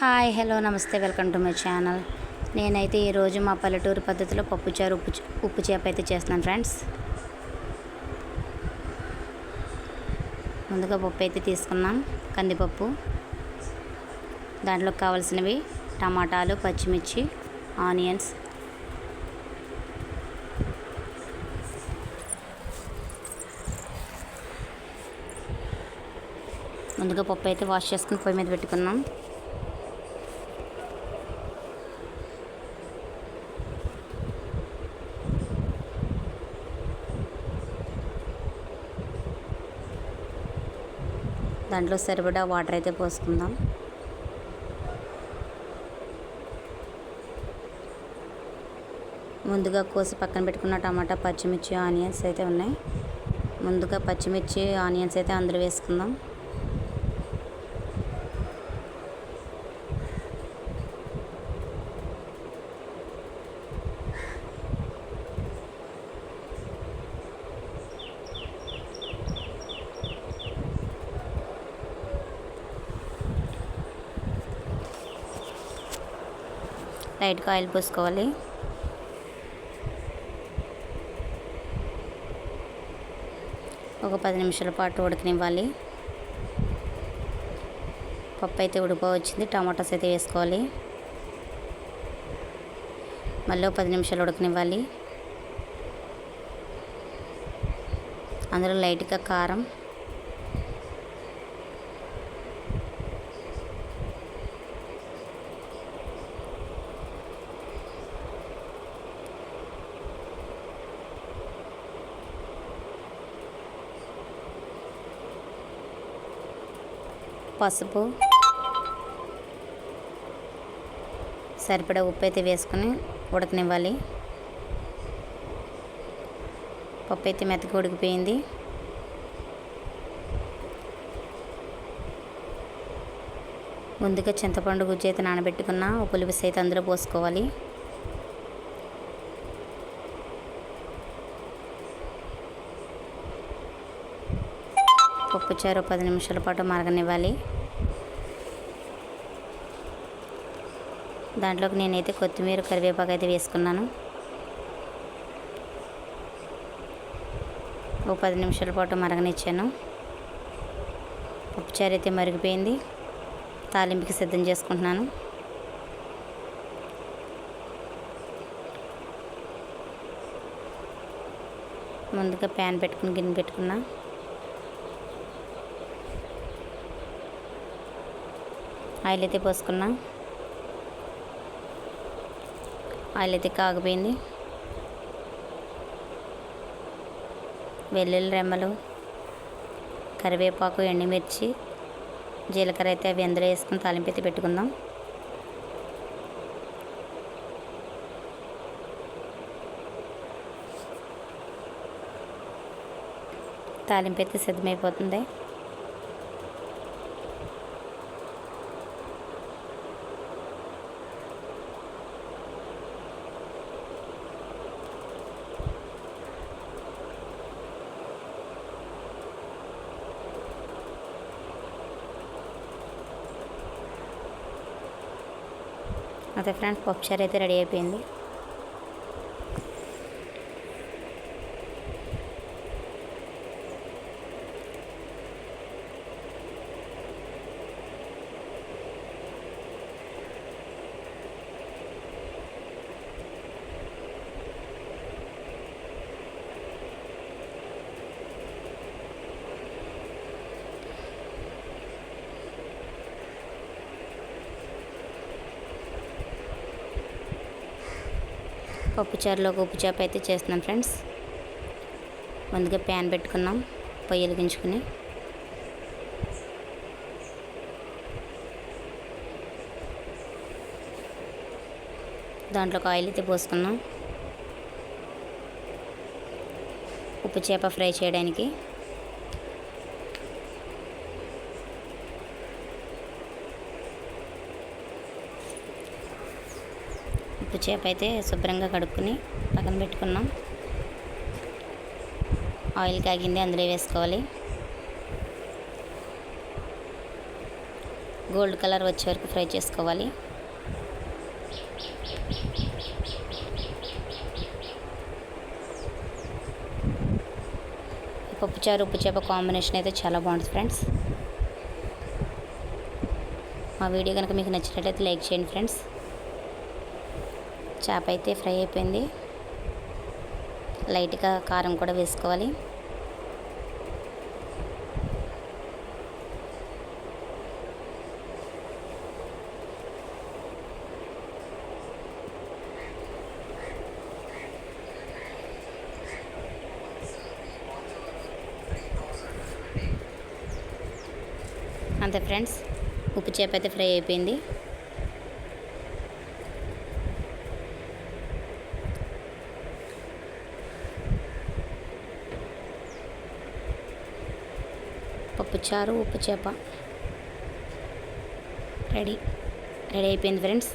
Hi hello నమస్తే welcome to my channel. నేనైతే ఈరోజు మా పల్లెటూరు పద్ధతిలో పప్పుచారు ఉప్పు ఉప్పు చేప అయితే చేస్తున్నాను ఫ్రెండ్స్. ముందుగా పప్పు అయితే తీసుకున్నాం కందిపప్పు. దాంట్లో కావాల్సినవి టమాటాలు పచ్చిమిర్చి ఆనియన్స్. ముందుగా పప్పు అయితే వాష్ చేసుకుని పొయ్యి మీద పెట్టుకున్నాం. దాంట్లో సరిపడా వాటర్ అయితే పోసుకుందాం. ముందుగా కోసి పక్కన పెట్టుకున్న టమాటా పచ్చిమిర్చి ఆనియన్స్ అయితే ఉన్నాయి. ముందుగా పచ్చిమిర్చి ఆనియన్స్ అయితే అందులో వేసుకుందాం. లైట్గా ఆయిల్ పోసుకోవాలి. ఒక పది నిమిషాల పాటు ఉడకనివ్వాలి. పప్పు అయితే ఉడిపోవచ్చింది టమాటాస్ అయితే వేసుకోవాలి. మళ్ళీ ఒక పది నిమిషాలు ఉడకనివ్వాలి. అందులో లైట్గా కారం పసుపు సరిపడా ఉప్పు అయితే వేసుకొని ఉడకనివ్వాలి. పప్పు అయితే మెత్తగా ఉడికిపోయింది. ముందుగా చింతపండు గుజ్జు అయితే నానబెట్టుకున్న ఒక పులిపిసి అయితే అందులో పోసుకోవాలి. పప్పుచారు పది నిమిషాల పాటు మరగనివ్వాలి. దాంట్లోకి నేనైతే కొత్తిమీర కరివేపాకు అయితే వేసుకున్నాను. ఒక పది నిమిషాల పాటు మరగనిచ్చాను. పప్పుచారు అయితే మరిగిపోయింది. తాలింపుకి సిద్ధం చేసుకుంటున్నాను. ముందుగా ప్యాన్ పెట్టుకుని గిన్నె పెట్టుకున్నా. ఆయిల్ అయితే పోసుకున్నా. ఆయిల్ అయితే కాగిపోయింది. వెల్లుల్లి రెమ్మలు కరివేపాకు ఎండుమిర్చి జీలకర్ర అయితే అవి అందులో వేసుకుని తాలింపు అయితే పెట్టుకుందాం. తాలింపు అయితే సిద్ధమైపోతుంది. అదే ఫ్రెండ్స్ పప్పుచారు అయితే రెడీ అయిపోయింది. పప్పుచారులో ఉప్పు చేప అయితే చేస్తున్నాం ఫ్రెండ్స్. ముందుగా ప్యాన్ పెట్టుకున్నాం పొయ్యి వెలిగించుకుని. దాంట్లోకి ఆయిల్ అయితే పోసుకున్నాం ఉప్పు చేప ఫ్రై చేయడానికి. ఉప్పు చేప అయితే శుభ్రంగా కడుక్కుని పక్కన పెట్టుకున్నాం. ఆయిల్ కాగింది అందులో వేసుకోవాలి. గోల్డ్ కలర్ వచ్చే వరకు ఫ్రై చేసుకోవాలి. పప్పుచారు ఉప్పు చేప కాంబినేషన్ అయితే చాలా బాగుంటుంది ఫ్రెండ్స్. మా వీడియో కనుక మీకు నచ్చినట్లయితే లైక్ చేయండి ఫ్రెండ్స్. చేప అయితే ఫ్రై అయిపోయింది. లైట్గా కారం కూడా వేసుకోవాలి. అంతే ఫ్రెండ్స్ ఉప్పు చేప అయితే ఫ్రై అయిపోయింది. పప్పుచారు ఉప్పు చేప. రెడీ రెడీ అయిపోయింది ఫ్రెండ్స్